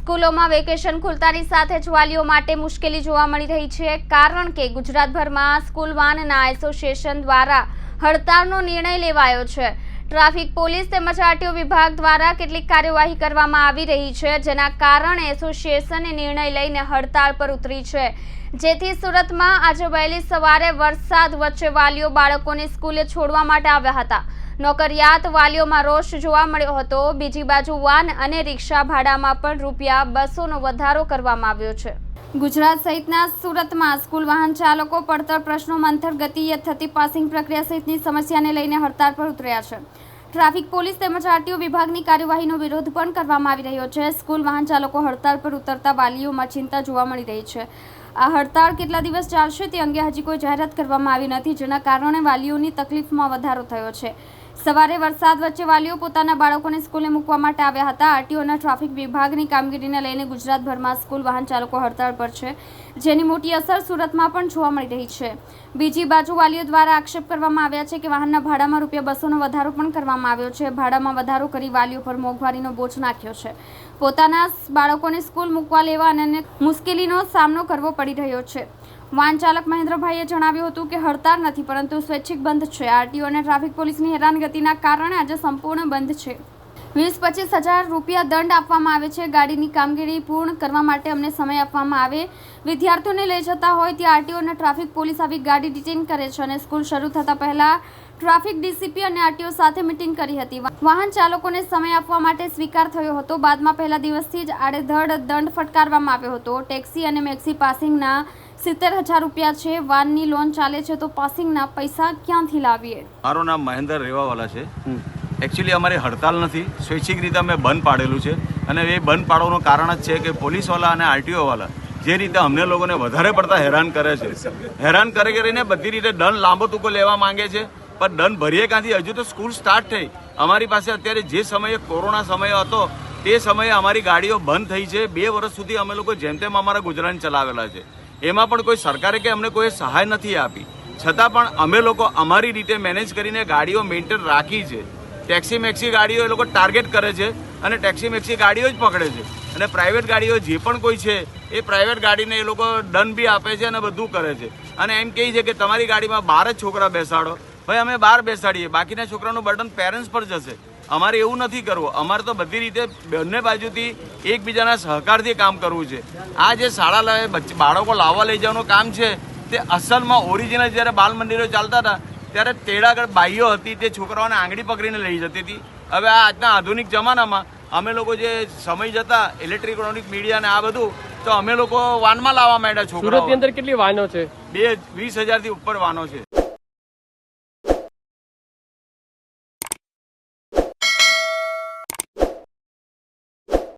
સ્કૂલોમાં વેકેશન ખુલતાની સાથે જ વાલીઓ માટે મુશ્કેલી જોવા મળી રહી છે, કારણ કે ગુજરાતભરમાં સ્કૂલ વાનના એસોસિએશન દ્વારા હડતાળનો નિર્ણય લેવાયો છે. ટ્રાફિક પોલીસ તેમજ આરટીઓ વિભાગ દ્વારા કેટલીક કાર્યવાહી કરવામાં આવી રહી છે, જેના કારણે એસોસિએશને નિર્ણય લઈને હડતાળ પર ઉતરી છે. જેથી સુરતમાં આજે વહેલી સવારે વરસાદ વચ્ચે વાલીઓ બાળકોને સ્કૂલે છોડવા માટે આવ્યા હતા. નોકરિયાત વાલીઓમાં રોષ જોવા મળ્યો હતો. બીજી બાજુ વાન અને રિક્ષા ભાડામાં પણ રૂપિયા બસોનો વધારો કરવામાં આવ્યો છે. ગુજરાત સહિતના સુરતમાં સ્કૂલ વાહન ચાલકો પડતર પ્રશ્નો મંથર ગતિએ થતી પાસિંગ પ્રક્રિયા સહિતની સમસ્યાને લઈને હડતાળ પર ઉતર્યા છે. ટ્રાફિક પોલીસ તેમજ આરટીઓ વિભાગની કાર્યવાહીનો વિરોધ પણ કરવામાં આવી રહ્યો છે. સ્કૂલ વાહન ચાલકો હડતાળ પર ઉતરતા વાલીઓમાં ચિંતા જોવા મળી રહી છે. આ હડતાળ કેટલા દિવસ ચાલશે તે અંગે હજી કોઈ જાહેરાત કરવામાં આવી નથી, જેના કારણે વાલીઓની તકલીફમાં વધારો થયો છે. સવારે વરસાદ વચ્ચે વાલીઓ પોતાના બાળકોને સ્કૂલે મૂકવા માટે આવ્યા હતા. આરટીઓના ટ્રાફિક વિભાગની કામગીરીને લઈને ગુજરાતભરમાં સ્કૂલ વાહન ચાલકો હડતાળ પર છે, જેની મોટી અસર સુરતમાં પણ જોવા મળી રહી છે. બીજી બાજુ વાલીઓ દ્વારા આક્ષેપ કરવામાં આવ્યા છે કે વાહનના ભાડામાં રૂપિયા બસોનો વધારો પણ કરવામાં આવ્યો છે. ભાડામાં વધારો કરી વાલીઓ પર મોંઘવારીનો બોજ નાખ્યો છે. પોતાના બાળકોને સ્કૂલ મૂકવા લેવા અને મુશ્કેલીનો સામનો કરવો પડી રહ્યો છે. વાહન ચાલક મહેન્દ્રભાઈએ જણાવ્યું હતું કે હડતાળ નથી, પરંતુ સ્વૈચ્છિક બંધ છે. આરટીઓ અને ટ્રાફિક પોલીસની હેરાનગતિના કારણે આજે સંપૂર્ણ બંધ છે. વીસ પચીસ હજાર રૂપિયા દંડ આપવામાં આવે છે. ગાડીની કામગીરી પૂર્ણ કરવા માટે અમને સમય આપવામાં આવે. વિદ્યાર્થીઓને લઈ જતા હોય ત્યાં આરટીઓ અને ટ્રાફિક પોલીસ આવી ગાડી ડિટેન કરે છે અને સ્કૂલ શરૂ થતાં પહેલા ટ્રાફિક ડીસીપી અને આરટીઓ સાથે મિટિંગ કરી હતી. વાહન ચાલકોને સમય આપવા માટે સ્વીકાર થયો હતો. બાદમાં પહેલા દિવસથી જ આડેધડ દંડ ફટકારવામાં આવ્યો હતો. ટેક્સી અને મેક્સી પાસિંગના સિત્તેર હજાર રૂપિયા છે. વાનની લોન ચાલે છે તો પાસિંગના પૈસા ક્યાંથી લાવીએ? મારું નામ મહેન્દ્ર રેવાવાલા છે. એકચ્યુઅલી અમારી હડતાલ નથી. સ્વૈચ્છિક રીતે અમે બંધ પાડેલું છે. અને એ બંધ પાડવાનું કારણ જ છે કે પોલીસવાળા અને આરટીઓવાળા જે રીતે અમને લોકોને વધારે પડતા હેરાન કરે છે, હેરાન કરે કરીને બધી રીતે દંડ લાંબો ટૂંકો લેવા માંગે છે, પણ દંડ ભરીએ ક્યાંથી? હજુ તો સ્કૂલ સ્ટાર્ટ થઈ. અમારી પાસે અત્યારે જે સમયે કોરોના સમય હતો, તે સમયે અમારી ગાડીઓ બંધ થઈ છે. બે વર્ષ સુધી અમે લોકો જેમ તેમ અમારા ગુજરાન ચલાવેલા છે. એમાં પણ કોઈ સરકારે કે અમને કોઈ સહાય નથી આપી. છતાં પણ અમે લોકો અમારી રીતે મેનેજ કરીને ગાડીઓ મેન્ટેન રાખી છે. ટેક્સી મેક્સી ગાડીઓ એ લોકો ટાર્ગેટ કરે છે અને ટેક્સી મેક્સી ગાડીઓ જ પકડે છે. અને પ્રાઇવેટ ગાડીઓ જે પણ કોઈ છે, એ પ્રાઇવેટ ગાડીને એ લોકો દંડ બી આપે છે અને બધું કરે છે. અને એમ કહે છે કે તમારી ગાડીમાં બાર જ છોકરા બેસાડો. ભાઈ, અમે બહાર બેસાડીએ. બાકીના છોકરાનું બર્ડન પેરેન્ટ્સ પર જશે અમારે એવું નથી કરવું. અમારે તો બધી રીતે બંને બાજુથી એકબીજાના સહકારથી કામ કરવું છે. આ જે શાળા બાળકો લાવવા લઈ જવાનું કામ છે, તે અસલમાં ઓરિજિનલ જ્યારે બાલ મંદિરો ચાલતા હતા ત્યારે તેડાગળ બાઈઓ હતી તે છોકરાઓને આંગળી પકડીને લઈ જતી હતી. હવે આ આજના આધુનિક જમાનામાં અમે લોકો જે સમય જતા ઇલેક્ટ્રોનિક મીડિયા ને આ બધું તો અમે લોકો વાનમાં લાવવા માંડ્યા છોકરાઓ. અંદર કેટલી વાનો છે? બે વીસ હજારથી ઉપર વાનો છે.